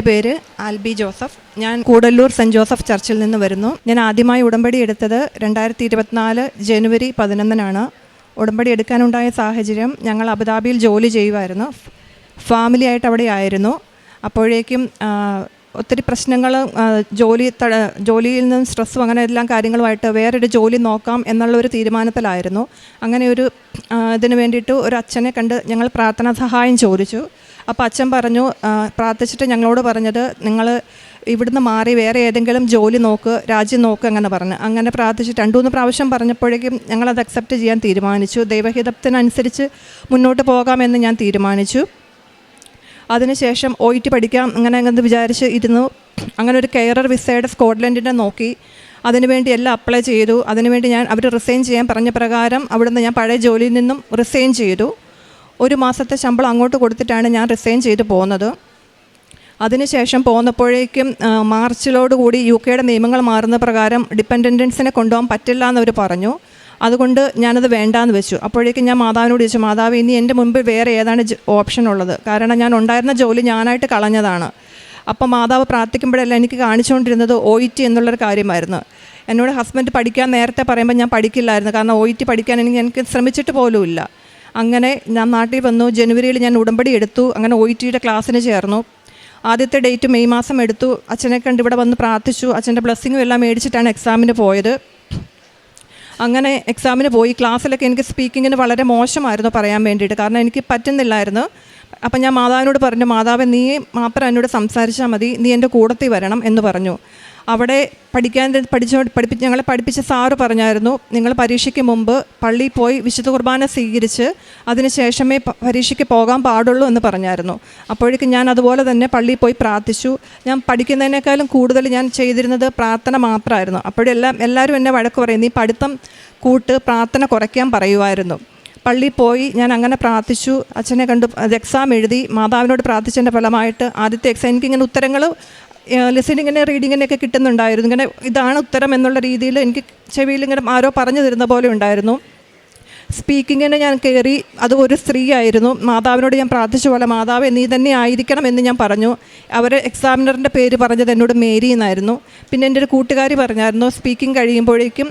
എന്റെ പേര് ആൽബി ജോസഫ്. ഞാൻ കൂടല്ലൂർ സെന്റ് ജോസഫ് ചർച്ചിൽ നിന്ന് വരുന്നു. ഞാൻ ആദ്യമായി ഉടമ്പടി എടുത്തത് രണ്ടായിരത്തി ഇരുപത്തിനാല് ജനുവരി പതിനൊന്നിനാണ്. ഉടമ്പടി എടുക്കാനുണ്ടായ സാഹചര്യം ഞങ്ങൾ അബുദാബിയിൽ ജോലി ചെയ്യുമായിരുന്നു ഫാമിലി ആയിട്ട് അവിടെ ആയിരുന്നു. അപ്പോഴേക്കും ഒത്തിരി പ്രശ്നങ്ങൾ ജോലി ജോലിയിൽ നിന്നും സ്ട്രെസ്സും അങ്ങനെ എല്ലാം കാര്യങ്ങളുമായിട്ട് വേറൊരു ജോലി നോക്കാം എന്നുള്ള ഒരു തീരുമാനത്തിലായിരുന്നു. അങ്ങനെ ഒരു ഇതിന് വേണ്ടിയിട്ട് ഒരു അച്ഛനെ കണ്ട് ഞങ്ങൾ പ്രാർത്ഥനാ സഹായം ചോദിച്ചു. അപ്പോൾ അച്ഛൻ പറഞ്ഞു പ്രാർത്ഥിച്ചിട്ട് ഞങ്ങളോട് പറഞ്ഞത് നിങ്ങൾ ഇവിടുന്ന് മാറി വേറെ ഏതെങ്കിലും ജോലി നോക്ക് രാജ്യം നോക്ക് അങ്ങനെ പറഞ്ഞു. അങ്ങനെ പ്രാർത്ഥിച്ചിട്ട് രണ്ടു മൂന്ന് പ്രാവശ്യം പറഞ്ഞപ്പോഴേക്കും ഞങ്ങളത് അക്സെപ്റ്റ് ചെയ്യാൻ തീരുമാനിച്ചു. ദൈവഹിതത്തിനനുസരിച്ച് മുന്നോട്ട് പോകാമെന്ന് ഞാൻ തീരുമാനിച്ചു. അതിനുശേഷം ഒ ടി പഠിക്കാം അങ്ങനെ അങ്ങനെ വിചാരിച്ച് ഇരുന്നു. അങ്ങനെ ഒരു കെയറർ വിസയുടെ സ്കോട്ട്ലൻഡിന്റെ നോക്കി. അതിനുവേണ്ടി എല്ലാം അപ്ലൈ ചെയ്തു. അതിനുവേണ്ടി ഞാൻ അവർ റിസൈൻ ചെയ്യാൻ പറഞ്ഞ പ്രകാരം അവിടുന്ന് ഞാൻ പഴയ ജോലിയിൽ നിന്നും റിസൈൻ ചെയ്തു. ഒരു മാസത്തെ ശമ്പളം അങ്ങോട്ട് കൊടുത്തിട്ടാണ് ഞാൻ റിസൈൻ ചെയ്ത് പോകുന്നത്. അതിനുശേഷം പോന്നപ്പോഴേക്കും മാർച്ചിലോടുകൂടി യു കെയുടെ നിയമങ്ങൾ മാറുന്ന പ്രകാരം ഡിപ്പെൻഡൻസിനെ കൊണ്ടുപോകാൻ പറ്റില്ല എന്നവർ പറഞ്ഞു. അതുകൊണ്ട് ഞാനത് വേണ്ടാന്ന് വെച്ചു. അപ്പോഴേക്കും ഞാൻ മാതാവിനോട് ചോദിച്ചു മാതാവ് ഇനി എന്റെ മുമ്പിൽ വേറെ ഏതാണ് ഓപ്ഷൻ ഉള്ളത്? കാരണം ഞാൻ ഉണ്ടായിരുന്ന ജോലി ഞാനായിട്ട് കളഞ്ഞതാണ്. അപ്പം മാതാവ് പ്രാർത്ഥിക്കുമ്പോഴെല്ലാം എനിക്ക് കാണിച്ചുകൊണ്ടിരുന്നത് ഒ ഇ ടി എന്നുള്ളൊരു കാര്യമായിരുന്നു. എന്നോട് ഹസ്ബൻഡ് പഠിക്കാൻ നേരത്തെ പറയുമ്പോൾ ഞാൻ പഠിക്കില്ലായിരുന്നു. കാരണം ഒ ഇ ടി പഠിക്കാൻ എനിക്ക് എനിക്ക് ശ്രമിച്ചിട്ട് പോലുമില്ല. അങ്ങനെ ഞാൻ നാട്ടിൽ വന്നു. ജനുവരിയിൽ ഞാൻ ഉടമ്പടി എടുത്തു. അങ്ങനെ ഒ ടിയുടെ ക്ലാസ്സിന് ചേർന്നു. ആദ്യത്തെ ഡേറ്റ് മെയ് മാസം എടുത്തു. അച്ഛനെ കണ്ട് ഇവിടെ വന്ന് പ്രാർത്ഥിച്ചു. അച്ഛന്റെ ബ്ലെസ്സിങ്ങും എല്ലാം മേടിച്ചിട്ടാണ് എക്സാമിന് പോയത്. അങ്ങനെ എക്സാമിന് പോയി. ക്ലാസ്സിലൊക്കെ എനിക്ക് സ്പീക്കിങ്ങിന് വളരെ മോശമായിരുന്നു പറയാൻ വേണ്ടിയിട്ട്. കാരണം എനിക്ക് പറ്റുന്നില്ലായിരുന്നു. അപ്പം ഞാൻ മാതാവിനോട് പറഞ്ഞു മാതാവ് നീ മാത്രം എന്നോട് സംസാരിച്ചാൽ മതി. നീ എന്റെ കൂടത്തിൽ വരണം എന്ന് പറഞ്ഞു. അവിടെ പഠിക്കാൻ പഠിച്ച പഠിപ്പിച്ച് ഞങ്ങളെ പഠിപ്പിച്ച സാറ് പറഞ്ഞായിരുന്നു നിങ്ങൾ പരീക്ഷയ്ക്ക് മുമ്പ് പള്ളിയിൽ പോയി വിശുദ്ധ കുർബാന സ്വീകരിച്ച് അതിനുശേഷമേ പരീക്ഷയ്ക്ക് പോകാൻ പാടുള്ളൂ എന്ന് പറഞ്ഞായിരുന്നു. അപ്പോഴേക്കും ഞാൻ അതുപോലെ തന്നെ പള്ളിയിൽ പോയി പ്രാർത്ഥിച്ചു. ഞാൻ പഠിക്കുന്നതിനേക്കാളും കൂടുതൽ ഞാൻ ചെയ്തിരുന്നത് പ്രാർത്ഥന മാത്രമായിരുന്നു. അപ്പോഴെല്ലാം എല്ലാവരും എന്നെ വഴക്ക് പറയും നീ പഠിത്തം കൂട്ട് പ്രാർത്ഥന കുറയ്ക്കാൻ പറയുമായിരുന്നു പള്ളിയിൽ പോയി ഞാൻ അങ്ങനെ പ്രാർത്ഥിച്ചു. അച്ഛനെ കണ്ടു എക്സാം എഴുതി മാതാവിനോട് പ്രാർത്ഥിച്ചതിന്റെ ഫലമായിട്ട് ആദ്യത്തെ എക്സാം എനിക്കിങ്ങനെ ഉത്തരങ്ങൾ ലിസണിങ്ങിനെ റീഡിങ്ങിനൊക്കെ കിട്ടുന്നുണ്ടായിരുന്നു. ഇങ്ങനെ ഇതാണ് ഉത്തരം എന്നുള്ള രീതിയിൽ എനിക്ക് ചെവിയിൽ ഇങ്ങനെ ആരോ പറഞ്ഞു തരുന്ന പോലെ ഉണ്ടായിരുന്നു. സ്പീക്കിങ്ങിന് ഞാൻ കയറി അത് ഒരു സ്ത്രീ ആയിരുന്നു. മാതാവിനോട് ഞാൻ പ്രാർത്ഥിച്ച പോലെ മാതാവ് നീ തന്നെ ആയിരിക്കണം എന്ന് ഞാൻ പറഞ്ഞു. അവർ എക്സാമിനറിന്റെ പേര് പറഞ്ഞത് എന്നോട് മേരി എന്നായിരുന്നു. പിന്നെ എന്റെ ഒരു കൂട്ടുകാരി പറഞ്ഞായിരുന്നു സ്പീക്കിംഗ് കഴിയുമ്പോഴേക്കും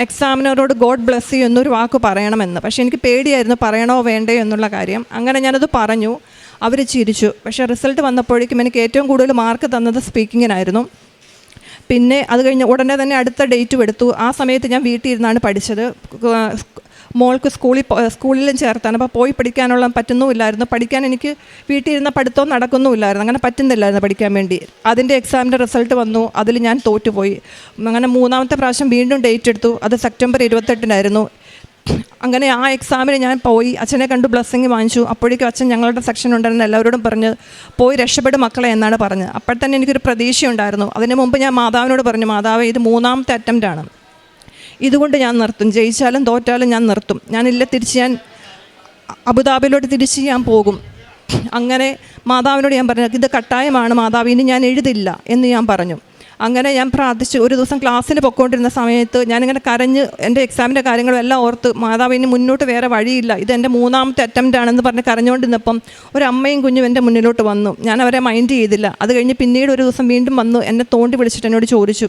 എക്സാമിനറോട് ഗോഡ് ബ്ലെസ് യു എന്നൊരു വാക്ക് പറയണമെന്ന്. പക്ഷേ എനിക്ക് പേടിയായിരുന്നു പറയണോ വേണ്ടേ എന്നുള്ള കാര്യം. അങ്ങനെ ഞാനത് പറഞ്ഞു. അവർ ചിരിച്ചു. പക്ഷേ റിസൾട്ട് വന്നപ്പോഴേക്കും എനിക്ക് ഏറ്റവും കൂടുതൽ മാർക്ക് തന്നത് സ്പീക്കിങ്ങിനായിരുന്നു പിന്നെ അത് കഴിഞ്ഞ് ഉടനെ തന്നെ അടുത്ത ഡേറ്റും എടുത്തു. ആ സമയത്ത് ഞാൻ വീട്ടിൽ ഇരുന്നാണ് പഠിച്ചത് മോൾക്ക് സ്കൂളിൽ സ്കൂളിലും ചേർത്താണ്. അപ്പോൾ പോയി പഠിക്കാനുള്ള പറ്റുന്നുമില്ലായിരുന്നു. പഠിക്കാൻ എനിക്ക് വീട്ടിൽ ഇരുന്ന പഠിത്തവും നടക്കുന്നുമില്ലായിരുന്നു. അങ്ങനെ പറ്റുന്നില്ലായിരുന്നു പഠിക്കാൻ വേണ്ടി. അതിന്റെ എക്സാമിന്റെ റിസൾട്ട് വന്നു. അതിൽ ഞാൻ തോറ്റുപോയി. അങ്ങനെ മൂന്നാമത്തെ പ്രാവശ്യം വീണ്ടും ഡേറ്റ് എടുത്തു. അത് സെപ്റ്റംബർ ഇരുപത്തെട്ടിനായിരുന്നു. അങ്ങനെ ആ എക്സാമിന് ഞാൻ പോയി. അച്ഛനെ കണ്ടു ബ്ലെസ്സിങ് വാങ്ങിച്ചു. അപ്പോഴേക്കും അച്ഛൻ ഞങ്ങളുടെ സെക്ഷൻ ഉണ്ടായിരുന്ന എല്ലാവരോടും പറഞ്ഞ് പോയി രക്ഷപ്പെടും മക്കളെ എന്നാണ് പറഞ്ഞത് അപ്പോൾ തന്നെ എനിക്കൊരു പ്രതീക്ഷയുണ്ടായിരുന്നു. അതിന് മുമ്പ് ഞാൻ മാതാവിനോട് പറഞ്ഞു മാതാവ് ഇത് മൂന്നാമത്തെ അറ്റംപ്റ്റാണ് ഇതുകൊണ്ട് ഞാൻ നിർത്തും. ജയിച്ചാലും തോറ്റാലും ഞാൻ നിർത്തും. ഞാനില്ല തിരിച്ച് ഞാൻ അബുദാബിയിലോട്ട് തിരിച്ച് ഞാൻ പോകും. അങ്ങനെ മാതാവിനോട് ഞാൻ പറഞ്ഞു ഇത് കട്ടായമാണ് മാതാവ് ഇനി ഞാൻ എഴുതില്ല എന്ന് ഞാൻ പറഞ്ഞു. അങ്ങനെ ഞാൻ പ്രാർത്ഥിച്ചു. ഒരു ദിവസം ക്ലാസ്സിൽ പൊക്കോണ്ടിരുന്ന സമയത്ത് ഞാനിങ്ങനെ കരഞ്ഞ് എന്റെ എക്സാമിന്റെ കാര്യങ്ങളും എല്ലാം ഓർത്ത് മാതാവ് ഇനി മുന്നോട്ട് വേറെ വഴിയില്ല. ഇത് എന്റെ മൂന്നാമത്തെ അറ്റംപ്റ്റ് ആണെന്ന് പറഞ്ഞ് കരഞ്ഞുകൊണ്ടിരുന്നപ്പം ഒരു അമ്മയും കുഞ്ഞും എന്റെ മുന്നിലോട്ട് വന്നു. ഞാൻ അവരെ മൈൻഡ് ചെയ്തില്ല. അത് കഴിഞ്ഞ് പിന്നീട് ഒരു ദിവസം വീണ്ടും വന്നു. എന്നെ തോണ്ടി വിളിച്ചിട്ട് എന്നോട് ചോദിച്ചു.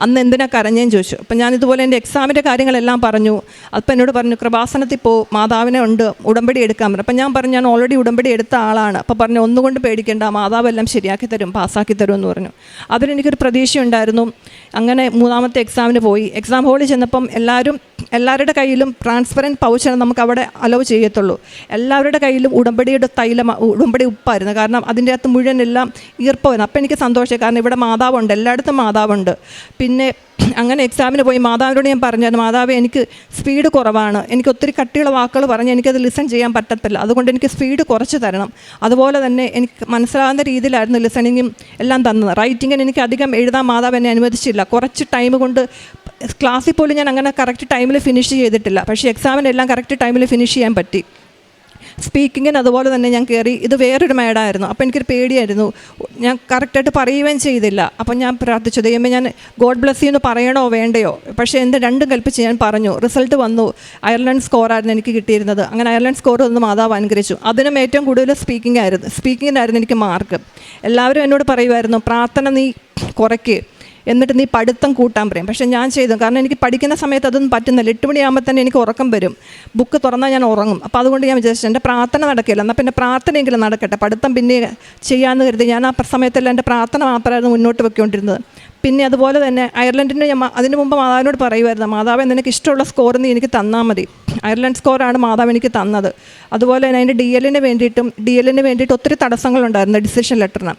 അന്ന് എന്തിനാ കരഞ്ഞേന്ന് ചോദിച്ചു. അപ്പം ഞാൻ ഇതുപോലെ എന്റെ എക്സാമിന്റെ കാര്യങ്ങളെല്ലാം പറഞ്ഞു. അപ്പം എന്നോട് പറഞ്ഞു കൃപാസനത്തിൽ പോ മാതാവിനെ ഉണ്ട് ഉടമ്പടി എടുക്കാൻ പറഞ്ഞു. അപ്പം ഞാൻ പറഞ്ഞു ഞാൻ ഓൾറെഡി ഉടമ്പടി എടുത്ത ആളാണ്. അപ്പം പറഞ്ഞു ഒന്നുകൊണ്ട് പേടിക്കേണ്ട മാതാവെല്ലാം ശരിയാക്കി തരും പാസ്സാക്കി തരും എന്ന് പറഞ്ഞു. അതിനെനിക്കൊരു പ്രതീക്ഷയുണ്ടായിരുന്നു. അങ്ങനെ മൂന്നാമത്തെ എക്സാമിന് പോയി. എക്സാം ഹോളിൽ ചെന്നപ്പം എല്ലാവരും എല്ലാവരുടെ കയ്യിലും ട്രാൻസ്പെറന്റ് പൗച്ചാണ് നമുക്ക് അവിടെ അലോ ചെയ്യത്തുള്ളൂ. എല്ലാവരുടെ കയ്യിലും ഉടമ്പടിയുടെ തൈലം ഉടമ്പടി ഉപ്പായിരുന്നു. കാരണം അതിന്റെ അകത്ത് മുഴുവൻ എല്ലാം ഈർപ്പമായിരുന്നു. അപ്പം എനിക്ക് സന്തോഷമായി. കാരണം ഇവിടെ മാതാവുണ്ട്. എല്ലായിടത്തും മാതാവുണ്ട്. പിന്നെ അങ്ങനെ എക്സാമിന് പോയി മാതാവിനോട് ഞാൻ പറഞ്ഞായിരുന്നു മാതാവ് എനിക്ക് സ്പീഡ് കുറവാണ്. എനിക്ക് ഒത്തിരി കട്ടിയുള്ള വാക്കുകൾ പറഞ്ഞ് എനിക്കത് ലിസൺ ചെയ്യാൻ പറ്റത്തില്ല. അതുകൊണ്ട് എനിക്ക് സ്പീഡ് കുറച്ച് തരണം. അതുപോലെ തന്നെ എനിക്ക് മനസ്സിലാകുന്ന രീതിയിലായിരുന്നു ലിസണിങ്ങും എല്ലാം തന്നത്. റൈറ്റിങ്ങിന് എനിക്ക് അധികം എഴുതാൻ മാതാവ് എന്നെ അനുവദിച്ചില്ല. കുറച്ച് ടൈം കൊണ്ട് ക്ലാസ്സിൽ പോലും ഞാൻ അങ്ങനെ കറക്റ്റ് ടൈമിൽ ഫിനിഷ് ചെയ്തിട്ടില്ല. പക്ഷേ എക്സാമിനെല്ലാം കറക്റ്റ് ടൈമിൽ ഫിനിഷ് ചെയ്യാൻ പറ്റി. സ്പീക്കിങ്ങിന് അതുപോലെ തന്നെ ഞാൻ കയറി ഇത് വേറൊരു മേഡായിരുന്നു. അപ്പോൾ എനിക്കൊരു പേടിയായിരുന്നു. ഞാൻ കറക്റ്റായിട്ട് പറയുകയും ചെയ്തില്ല. അപ്പം ഞാൻ പ്രാർത്ഥിച്ചു ദൈവമേ ഞാൻ ഗോഡ് ബ്ലസ് യു എന്ന് പറയണോ വേണ്ടയോ? പക്ഷേ എന്റെ രണ്ടും കൽപ്പിച്ച് ഞാൻ പറഞ്ഞു. റിസൾട്ട് വന്നു. അയർലൻഡ് സ്കോറായിരുന്നു എനിക്ക് കിട്ടിയിരുന്നത്. അങ്ങനെ അയർലൻഡ് സ്കോർ ഒന്ന് മാതാവ് അനുഗ്രഹിച്ചു. അതിനും ഏറ്റവും കൂടുതൽ സ്പീക്കിംഗ് ആയിരുന്നു. സ്പീക്കിങ്ങിനായിരുന്നു എനിക്ക് മാർക്ക് എല്ലാവരും എന്നോട് പറയുമായിരുന്നു പ്രാർത്ഥന നീ കുറയ്ക്ക്. എന്നിട്ട് നീ പഠിത്തം കൂട്ടാൻ പറയും. പക്ഷേ ഞാൻ ചെയ്തു. കാരണം എനിക്ക് പഠിക്കുന്ന സമയത്ത് അതൊന്നും പറ്റുന്നില്ല. എട്ട് മണിയാകുമ്പോൾ തന്നെ എനിക്ക് ഉറക്കം വരും. ബുക്ക് തുറന്നാൽ ഞാൻ ഉറങ്ങും. അപ്പോൾ അതുകൊണ്ട് ഞാൻ വിചാരിച്ചു എന്റെ പ്രാർത്ഥന നടക്കില്ല. എന്നാൽ പിന്നെ പ്രാർത്ഥനയെങ്കിലും നടക്കട്ടെ. പഠിത്തം പിന്നെ ചെയ്യാമെന്ന് കരുതി ഞാൻ ആ സമയത്തെല്ലാം എന്റെ പ്രാർത്ഥന മാത്രമായിരുന്നു മുന്നോട്ട് വെക്കൊണ്ടിരുന്നത്. പിന്നെ അതുപോലെ തന്നെ അയർലൻഡിന് ഞാൻ അതിന് മുമ്പ് മാതാവിനോട് പറയുമായിരുന്നു മാതാവ് നിനക്ക് ഇഷ്ടമുള്ള സ്കോർ നീ എനിക്ക് തന്നാൽ മതി. അയർലൻഡ് സ്കോറാണ് മാതാവ് എനിക്ക് തന്നത്. അതുപോലെ തന്നെ അതിന്റെ ഡി എല്ലിന് വേണ്ടിയിട്ടും ഡി എല്ലിന് വേണ്ടിയിട്ട് ഒത്തിരി തടസ്സങ്ങളുണ്ടായിരുന്നു ഡിസിഷൻ ലെറ്ററിന്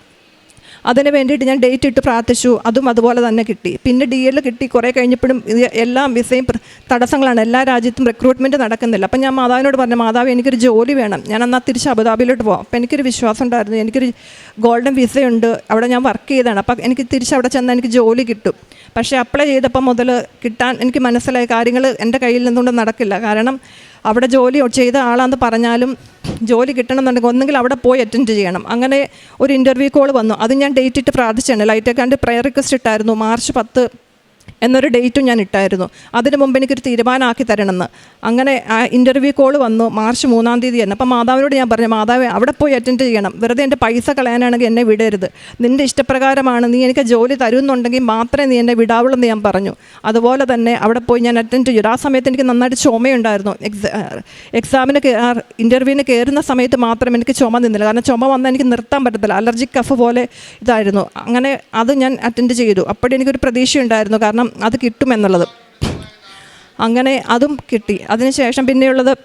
അതിന് വേണ്ടിയിട്ട് ഞാൻ ഡേറ്റ് ഇട്ട് പ്രാർത്ഥിച്ചു. അതും അതുപോലെ തന്നെ കിട്ടി. പിന്നെ ഡി എൽ കിട്ടി. കുറേ കഴിഞ്ഞപ്പോഴും എല്ലാം വിസയും തടസ്സങ്ങളാണ്. എല്ലാ രാജ്യത്തും റിക്രൂട്ട്മെന്റ് നടക്കുന്നില്ല. അപ്പം ഞാൻ മാതാവിനോട് പറഞ്ഞു മാതാവ് എനിക്കൊരു ജോലി വേണം. ഞാൻ എന്നാൽ തിരിച്ച് അബുദാബിയിലോട്ട് പോകാം അപ്പം എനിക്കൊരു വിശ്വാസം ഉണ്ടായിരുന്നു. എനിക്കൊരു ഗോൾഡൻ വിസയുണ്ട് അവിടെ ഞാൻ വർക്ക് ചെയ്തതാണ്. അപ്പം എനിക്ക് തിരിച്ച് അവിടെ ചെന്നാൽ എനിക്ക് ജോലി കിട്ടും. പക്ഷേ അപ്ലൈ ചെയ്തപ്പോൾ മുതൽ കിട്ടാൻ എനിക്ക് മനസ്സിലായ കാര്യങ്ങൾ എന്റെ കയ്യിൽ നിന്നുകൊണ്ട് നടക്കില്ല. കാരണം അവിടെ ജോലി ചെയ്ത ആളാന്ന് പറഞ്ഞാലും ജോലി കിട്ടണമെന്നുണ്ടെങ്കിൽ ഒന്നെങ്കിൽ അവിടെ പോയി അറ്റൻഡ് ചെയ്യണം. അങ്ങനെ ഒരു ഇന്റർവ്യൂ കോൾ വന്നു. അത് ഞാൻ ഡേറ്റ് ഇട്ട് പ്രാർത്ഥിച്ചാണ് ലൈറ്റേക്കാണ്ട് പ്രയർ റിക്വസ്റ്റ് ഇട്ടായിരുന്നു. മാർച്ച് പത്ത് എന്നൊരു ഡേറ്റും ഞാൻ ഇട്ടായിരുന്നു. അതിന് മുമ്പ് എനിക്കൊരു തീരുമാനമാക്കി തരണമെന്ന്. അങ്ങനെ ആ ഇന്റർവ്യൂ കോൾ വന്നു. മാർച്ച് മൂന്നാം തീയതി തന്നെ. അപ്പം മാതാവിനോട് ഞാൻ പറഞ്ഞു മാതാവ് അവിടെ പോയി അറ്റൻഡ് ചെയ്യണം. വെറുതെ എന്റെ പൈസ കളയാനാണെങ്കിൽ എന്നെ വിടരുത്. നിന്റെ ഇഷ്ടപ്രകാരമാണ് നീ എനിക്ക് ജോലി തരുമെന്നുണ്ടെങ്കിൽ മാത്രമേ നീ എന്നെ വിടാവുള്ളൂ എന്ന് ഞാൻ പറഞ്ഞു. അതുപോലെ തന്നെ അവിടെ പോയി ഞാൻ അറ്റൻഡ് ചെയ്തു. ആ സമയത്ത് എനിക്ക് നന്നായിട്ട് ചുമയുണ്ടായിരുന്നു. എക്സാ എക്സാമിന് ഇന്റർവ്യൂവിന് കയറുന്ന സമയത്ത് മാത്രം എനിക്ക് ചുമ നിന്നില്ല. കാരണം ചുമ വന്നാൽ എനിക്ക് നിർത്താൻ പറ്റത്തില്ല. അലർജി കഫ് പോലെ ഇതായിരുന്നു. അങ്ങനെ അത് ഞാൻ അറ്റൻഡ് ചെയ്തു. അപ്പോഴെനിക്കൊരു പ്രതീക്ഷയുണ്ടായിരുന്നു. കാരണം അത് കിട്ടുമെന്നുള്ളത്. അങ്ങനെ അതും കിട്ടി. അതിനുശേഷം പിന്നെയുള്ളത്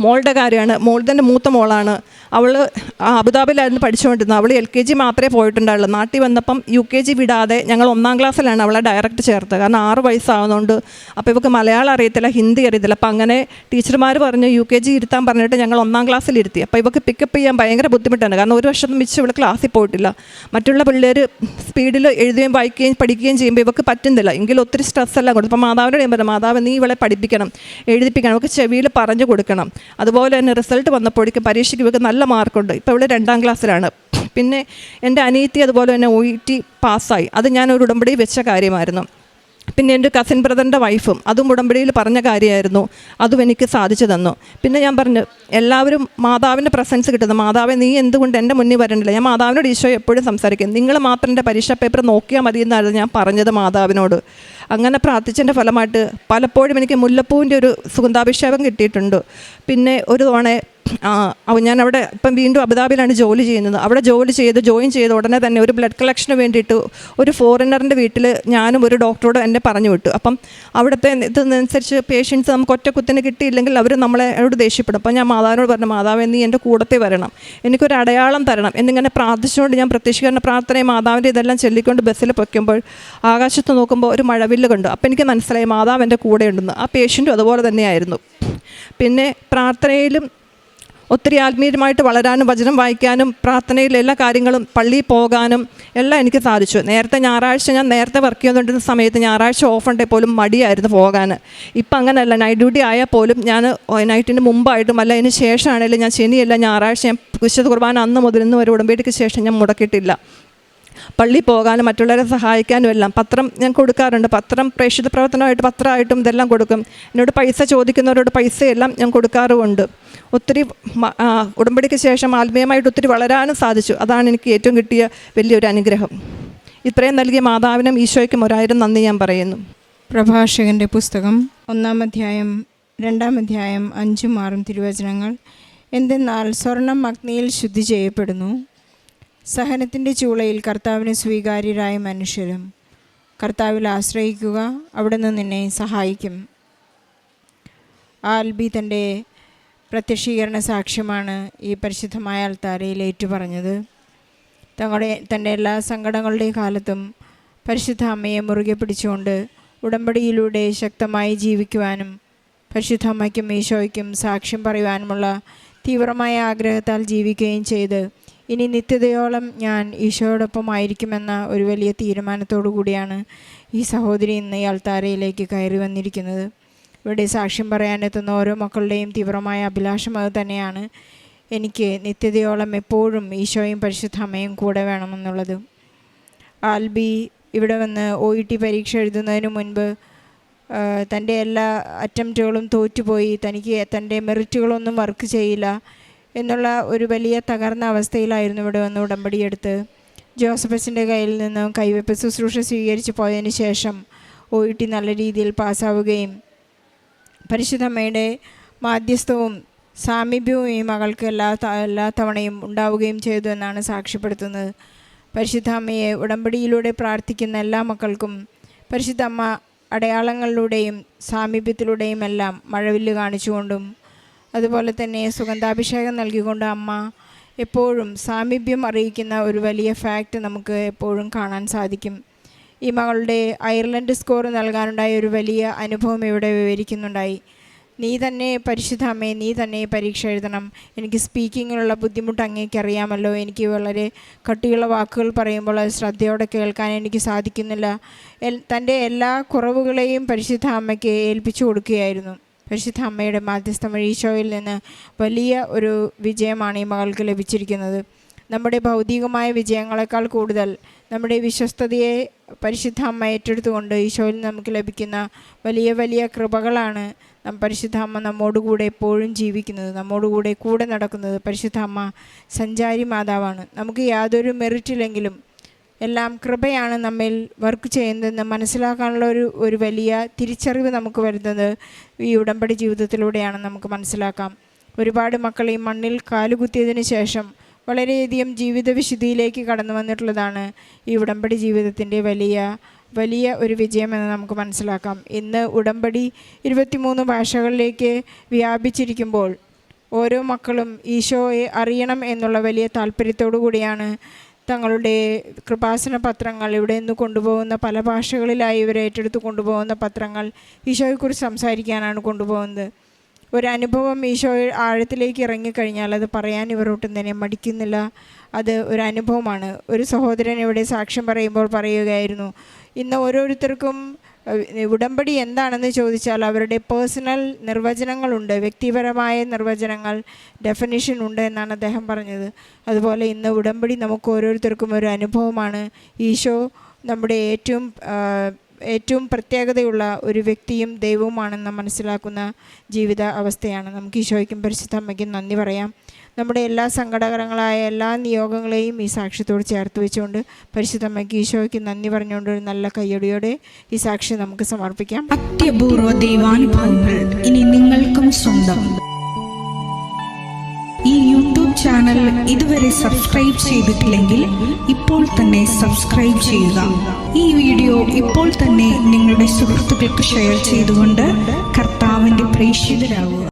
മോളുടെ കാര്യമാണ്. മോളുടെ മൂത്ത മോളാണ്. അവൾ അബുദാബിയിലായിരുന്നു പഠിച്ചുകൊണ്ടിരുന്നത്. അവൾ എൽ കെ ജി മാത്രമേ പോയിട്ടുണ്ടായുള്ളൂ. നാട്ടിൽ വന്നപ്പം യു കെ ജി വിടാതെ ഞങ്ങൾ ഒന്നാം ക്ലാസ്സിലാണ് അവളെ ഡയറക്റ്റ് ചേർത്തത്. കാരണം ആറ് വയസ്സാവുന്നതുകൊണ്ട് അപ്പോൾ ഇവൾക്ക് മലയാളം അറിയത്തില്ല ഹിന്ദി അറിയത്തില്ല. അപ്പോൾ അങ്ങനെ ടീച്ചർമാർ പറഞ്ഞു യു കെ ജി ഇരുത്താൻ പറഞ്ഞിട്ട് ഞങ്ങൾ ഒന്നാം ക്ലാസ്സിൽ ഇരുത്തി. അപ്പോൾ ഇവൾക്ക് പിക്കപ്പ് ചെയ്യാൻ ഭയങ്കര ബുദ്ധിമുട്ടാണ് കാരണം ഒരു വർഷം മിച്ച് ഇവൾ ക്ലാസ്സിൽ പോയിട്ടില്ല. മറ്റുള്ള പിള്ളേർ സ്പീഡിൽ എഴുതുകയും വായിക്കുകയും പഠിക്കുകയും ചെയ്യുമ്പോൾ ഇവർക്ക് പറ്റുന്നില്ല. എങ്കിലും ഒത്തിരി സ്ട്രെസ്സെല്ലാം കൊടുക്കും. അപ്പോൾ മാതാവിനോട് ഞാൻ പറഞ്ഞു മാതാവ് നീ ഇവളെ പഠിപ്പിക്കണം എഴുതിപ്പിക്കണം അവൾക്ക് ചെവിയിൽ പറഞ്ഞു കൊടുക്കണം. അതുപോലെ തന്നെ റിസൾട്ട് വന്നപ്പോഴേക്കും പരീക്ഷയ്ക്ക് ഇവർക്ക് നല്ല മാർക്കുണ്ട്. ഇപ്പോൾ ഇവിടെ രണ്ടാം ക്ലാസ്സിലാണ്. പിന്നെ എന്റെ അനിയത്തി അതുപോലെ തന്നെ ഒ ഇ ടി പാസ്സായി. അത് ഞാൻ ഉടമ്പടി വെച്ച കാര്യമായിരുന്നു. പിന്നെ എന്റെ കസിൻ ബ്രദറിന്റെ വൈഫും അതും ഉടമ്പടിയിൽ പറഞ്ഞ കാര്യമായിരുന്നു. അതും എനിക്ക് സാധിച്ചു തന്നു. പിന്നെ ഞാൻ പറഞ്ഞു എല്ലാവരും മാതാവിന്റെ പ്രസൻസ് കിട്ടുന്നു. മാതാവെ നീ എന്തുകൊണ്ട് എന്റെ മുന്നിൽ വരണ്ടില്ല ഞാൻ മാതാവിനോട് ഈശോ എപ്പോഴും സംസാരിക്കും. നിങ്ങൾ മാത്രം എന്റെ പരീക്ഷാ പേപ്പർ നോക്കിയാൽ മതി എന്നായിരുന്നു ഞാൻ പറഞ്ഞത് മാതാവിനോട്. അങ്ങനെ പ്രാർത്ഥിച്ചതിന്റെ ഫലമായിട്ട് പലപ്പോഴും എനിക്ക് മുല്ലപ്പൂവിന്റെ ഒരു സുഗന്ധാഭിഷേകം കിട്ടിയിട്ടുണ്ട്. പിന്നെ ഒരു തവണ ഞാൻ അവിടെ ഇപ്പം വീണ്ടും അബുദാബിയിലാണ് ജോലി ചെയ്യുന്നത്. അവിടെ ജോലി ചെയ്ത് ജോയിൻ ചെയ്ത ഉടനെ തന്നെ ഒരു ബ്ലഡ് കളക്ഷന് വേണ്ടിയിട്ട് ഒരു ഫോറിനറിന്റെ വീട്ടിൽ ഞാനും ഒരു ഡോക്ടറോട് എന്നെ പറഞ്ഞു വിട്ടു. അപ്പം അവിടുത്തെ ഇതനുസരിച്ച് പേഷ്യൻസ് നമുക്ക് ഒറ്റ കുത്തിന് കിട്ടിയില്ലെങ്കിൽ അവർ നമ്മളെ എന്നോട് ദേഷ്യപ്പെടും. അപ്പം ഞാൻ മാതാവിനോട് പറഞ്ഞു മാതാവ് നീ എന്റെ കൂടത്തെ വരണം. എനിക്കൊരു അടയാളം തരണം. എന്നിങ്ങനെ പ്രാർത്ഥിച്ചുകൊണ്ട് ഞാൻ പ്രത്യക്ഷീകരണ പ്രാർത്ഥനയും മാതാവിന്റെ ഇതെല്ലാം ചൊല്ലിക്കൊണ്ട് ബസ്സിൽ പൊയ്ക്കുമ്പോൾ ആകാശത്ത് നോക്കുമ്പോൾ ഒരു മഴവില്ല് കണ്ടു. അപ്പം എനിക്ക് മനസ്സിലായി മാതാവ് എന്റെ കൂടെ ഉണ്ടെന്ന് ആ പേഷ്യന്റും അതുപോലെ തന്നെയായിരുന്നു. പിന്നെ പ്രാർത്ഥനയിലും ഒത്തിരി ആത്മീയമായിട്ട് വളരാനും വചനം വായിക്കാനും പ്രാർത്ഥനയിൽ എല്ലാ കാര്യങ്ങളും പള്ളിയിൽ പോകാനും എല്ലാം എനിക്ക് സാധിച്ചു. നേരത്തെ ഞായറാഴ്ച ഞാൻ നേരത്തെ വർക്ക് ചെയ്തുകൊണ്ടിരുന്ന സമയത്ത് ഞായറാഴ്ച ഓഫ് ഉണ്ടെങ്കിൽ പോലും മടിയായിരുന്നു പോകാൻ. ഇപ്പം അങ്ങനെയല്ല നൈറ്റ് ഡ്യൂട്ടി ആയാൽ പോലും ഞാൻ നൈറ്റിന് മുമ്പായിട്ടും അല്ല അതിന് ശേഷമാണെങ്കിലും ഞാൻ ശനിയല്ല ഞായറാഴ്ച ഞാൻ വിശുദ്ധ കുർബാന അന്ന് മുതൽ ഇന്ന് വരെ ഉടമ്പടിക്ക് ശേഷം ഞാൻ മുടക്കിയിട്ടില്ല. പള്ളി പോകാനും മറ്റുള്ളവരെ സഹായിക്കാനും എല്ലാം പത്രം ഞാൻ കൊടുക്കാറുണ്ട്. പത്രം പ്രേക്ഷിത പ്രവർത്തനമായിട്ട് പത്രമായിട്ടും ഇതെല്ലാം കൊടുക്കും. എന്നോട് പൈസ ചോദിക്കുന്നവരോട് പൈസയെല്ലാം ഞാൻ കൊടുക്കാറുമുണ്ട്. ഒത്തിരി ഉടമ്പടിക്ക് ശേഷം ആത്മീയമായിട്ട് ഒത്തിരി വളരാനും സാധിച്ചു. അതാണ് എനിക്ക് ഏറ്റവും കിട്ടിയ വലിയൊരു അനുഗ്രഹം. ഇത്രയും നൽകിയ മാതാവിനും ഈശോയ്ക്കും ഒരായിരം നന്ദി ഞാൻ പറയുന്നു. പ്രഭാഷകന്റെ പുസ്തകം ഒന്നാം അധ്യായം രണ്ടാം അധ്യായം അഞ്ചും ആറും തിരുവചനങ്ങൾ. എന്തെന്നാൽ സ്വർണം അഗ്നിയിൽ ശുദ്ധി ചെയ്യപ്പെടുന്നു. സഹനത്തിന്റെ ചൂളയിൽ കർത്താവിന് സ്വീകാര്യരായ മനുഷ്യരും കർത്താവിൽ ആശ്രയിക്കുക അവിടുന്ന് നിന്നെ സഹായിക്കും. ആൽബി തന്റെ പ്രത്യക്ഷീകരണ സാക്ഷ്യമാണ് ഈ പരിശുദ്ധമായ അൽത്താരയിൽ ഏറ്റുപറഞ്ഞത്. തങ്ങളുടെ തന്റെ എല്ലാ സങ്കടങ്ങളുടെയും കാലത്തും പരിശുദ്ധ അമ്മയെ മുറുകെ പിടിച്ചുകൊണ്ട് ഉടമ്പടിയിലൂടെ ശക്തമായി ജീവിക്കുവാനും പരിശുദ്ധ അമ്മയ്ക്കും ഈശോയ്ക്കും സാക്ഷ്യം പറയുവാനുമുള്ള തീവ്രമായ ആഗ്രഹത്താൽ ജീവിക്കുകയും ചെയ്ത് ഇനി നിത്യതയോളം ഞാൻ ഈശോയോടൊപ്പം ആയിരിക്കുമെന്ന ഒരു വലിയ തീരുമാനത്തോടു കൂടിയാണ് ഈ സഹോദരി ഇന്ന് ഈ അൾത്താരയിലേക്ക് കയറി വന്നിരിക്കുന്നത്. ഇവിടെ സാക്ഷ്യം പറയാനെത്തുന്ന ഓരോ മക്കളുടെയും തീവ്രമായ അഭിലാഷം അത് തന്നെയാണ്. എനിക്ക് നിത്യതയോളം എപ്പോഴും ഈശോയും പരിശുദ്ധ അമ്മയും കൂടെ വേണമെന്നുള്ളത്. ആൽബി ഇവിടെ വന്ന് ഒ ഇ ടി പരീക്ഷ എഴുതുന്നതിന് മുൻപ് തന്റെ എല്ലാ അറ്റംപ്റ്റുകളും തോറ്റുപോയി. തനിക്ക് തന്റെ മെറിറ്റുകളൊന്നും വർക്ക് ചെയ്യില്ല. എന്നുള്ള ഒരു വലിയ തകർന്ന അവസ്ഥയിലായിരുന്നു ഇവിടെ വന്ന് ഉടമ്പടിയെടുത്ത് ജോസഫസിന്റെ കയ്യിൽ നിന്നും കൈവെപ്പ് ശുശ്രൂഷ സ്വീകരിച്ച് പോയതിന് ശേഷം ഒ ടി നല്ല രീതിയിൽ പാസ്സാവുകയും പരിശുദ്ധമ്മയുടെ മാധ്യസ്ഥവും സാമീപ്യവും ഈ മകൾക്ക് എല്ലാ എല്ലാ തവണയും ഉണ്ടാവുകയും ചെയ്തു എന്നാണ് സാക്ഷ്യപ്പെടുത്തുന്നത്. പരിശുദ്ധ അമ്മയെ ഉടമ്പടിയിലൂടെ പ്രാർത്ഥിക്കുന്ന എല്ലാ മക്കൾക്കും പരിശുദ്ധ അമ്മ അടയാളങ്ങളിലൂടെയും സാമീപ്യത്തിലൂടെയും എല്ലാം മഴവില്ല് കാണിച്ചുകൊണ്ടും അതുപോലെ തന്നെ സുഗന്ധാഭിഷേകം നൽകിക്കൊണ്ട് അമ്മ എപ്പോഴും സാമീപ്യം അറിയിക്കുന്ന ഒരു വലിയ ഫാക്റ്റ് നമുക്ക് എപ്പോഴും കാണാൻ സാധിക്കും. ഈ മകളുടെ അയർലൻഡ് സ്കോർ നൽകാനുണ്ടായ ഒരു വലിയ അനുഭവം ഇവിടെ വിവരിക്കുന്നുണ്ടായി. നീ തന്നെ പരിശുദ്ധ അമ്മേ നീ തന്നെ പരീക്ഷ എഴുതണം. എനിക്ക് സ്പീക്കിങ്ങിലുള്ള ബുദ്ധിമുട്ട് അങ്ങേക്ക് അറിയാമല്ലോ. എനിക്ക് വളരെ കട്ടിയുള്ള വാക്കുകൾ പറയുമ്പോൾ അത് ശ്രദ്ധയോടെ കേൾക്കാൻ എനിക്ക് സാധിക്കുന്നില്ല. തന്റെ എല്ലാ കുറവുകളെയും പരിശുദ്ധ അമ്മയ്ക്ക് ഏൽപ്പിച്ചു കൊടുക്കുകയായിരുന്നു. പരിശുദ്ധ അമ്മയുടെ മാധ്യസ്ഥം ഈശോയിൽ നിന്ന് വലിയ ഒരു വിജയമാണ് ഈ മകൾക്ക് ലഭിച്ചിരിക്കുന്നത്. നമ്മുടെ ഭൗതികമായ വിജയങ്ങളെക്കാൾ കൂടുതൽ നമ്മുടെ വിശ്വസ്തതയെ പരിശുദ്ധ അമ്മ ഏറ്റെടുത്തുകൊണ്ട് ഈശോയിൽ നമുക്ക് ലഭിക്കുന്ന വലിയ വലിയ കൃപകളാണ് നാം പരിശുദ്ധ അമ്മ നമ്മോടുകൂടെ എപ്പോഴും ജീവിക്കുന്നത് നമ്മോടുകൂടെ കൂടെ നടക്കുന്നത് പരിശുദ്ധ അമ്മ സഞ്ചാരി മാതാവാണ്. നമുക്ക് യാതൊരു മെറിറ്റില്ലെങ്കിലും എല്ലാം കൃപയാണ് നമ്മിൽ വർക്ക് ചെയ്യുന്നതെന്ന് മനസ്സിലാക്കാനുള്ള ഒരു ഒരു വലിയ തിരിച്ചറിവ് നമുക്ക് വരുന്നത് ഈ ഉടമ്പടി ജീവിതത്തിലൂടെയാണ് നമുക്ക് മനസ്സിലാക്കാം. ഒരുപാട് മക്കൾ ഈ മണ്ണിൽ കാലുകുത്തിയതിന് ശേഷം വളരെയധികം ജീവിത വിശുദ്ധിയിലേക്ക് കടന്നു വന്നിട്ടുള്ളതാണ് ഈ ഉടമ്പടി ജീവിതത്തിന്റെ വലിയ വലിയ ഒരു വിജയമെന്ന് നമുക്ക് മനസ്സിലാക്കാം. ഇന്ന് ഉടമ്പടി ഇരുപത്തിമൂന്ന് ഭാഷകളിലേക്ക് വ്യാപിച്ചിരിക്കുമ്പോൾ ഓരോ മക്കളും ഈശോയെ അറിയണം എന്നുള്ള വലിയ താല്പര്യത്തോടു കൂടിയാണ് തങ്ങളുടെ കൃപാസന പത്രങ്ങൾ ഇവിടെ നിന്ന് കൊണ്ടുപോകുന്ന പല ഭാഷകളിലായി ഇവർ ഏറ്റെടുത്ത് കൊണ്ടുപോകുന്ന പത്രങ്ങൾ ഈശോയെക്കുറിച്ച് സംസാരിക്കാനാണ് കൊണ്ടുപോകുന്നത്. ഒരു അനുഭവം ഈശോ ആഴത്തിലേക്ക് ഇറങ്ങിക്കഴിഞ്ഞാൽ അത് പറയാൻ ഇവർ ഒട്ടും തന്നെ മടിക്കുന്നില്ല. അത് ഒരു അനുഭവമാണ്. ഒരു സഹോദരൻ ഇവിടെ സാക്ഷ്യം പറയുമ്പോൾ പറയുകയായിരുന്നു ഇന്ന് ഓരോരുത്തർക്കും ഉടമ്പടി എന്താണെന്ന് ചോദിച്ചാൽ അവരുടെ പേഴ്സണൽ നിർവചനങ്ങളുണ്ട് വ്യക്തിപരമായ നിർവചനങ്ങൾ ഡെഫിനിഷൻ ഉണ്ട് എന്നാണ് അദ്ദേഹം പറഞ്ഞത്. അതുപോലെ ഇന്ന് ഉടമ്പടി നമുക്ക് ഓരോരുത്തർക്കും ഒരു അനുഭവമാണ്. ഈശോ നമ്മുടെ ഏറ്റവും ഏറ്റവും പ്രത്യേകതയുള്ള ഒരു വ്യക്തിയും ദൈവവുമാണെന്ന് മനസ്സിലാക്കുന്ന ജീവിത അവസ്ഥയാണ്. നമുക്ക് ഈശോയ്ക്കും പരിശുദ്ധ അമ്മയ്ക്കും നന്ദി പറയാം. നമ്മുടെ എല്ലാ സങ്കടകരങ്ങളായ എല്ലാ നിയോഗങ്ങളെയും ഈ സാക്ഷ്യത്തോട് ചേർത്ത് വെച്ചുകൊണ്ട് പരിശുദ്ധമ്മയ്ക്ക് ഈശോയ്ക്ക് നന്ദി പറഞ്ഞുകൊണ്ട് ഒരു നല്ല കയ്യടിയോടെ ഈ സാക്ഷി നമുക്ക് സമർപ്പിക്കാം. അത്യപൂർവ ദൈവാനുഭവങ്ങൾ ഇനി നിങ്ങൾക്കും സ്വന്തം. ഈ യൂട്യൂബ് ചാനൽ ഇതുവരെ സബ്സ്ക്രൈബ് ചെയ്തിട്ടില്ലെങ്കിൽ ഇപ്പോൾ തന്നെ സബ്സ്ക്രൈബ് ചെയ്യുക. ഈ വീഡിയോ ഇപ്പോൾ തന്നെ നിങ്ങളുടെ സുഹൃത്തുക്കൾക്ക് ഷെയർ ചെയ്തുകൊണ്ട് കർത്താവിന്റെ പ്രേക്ഷിതരാകുക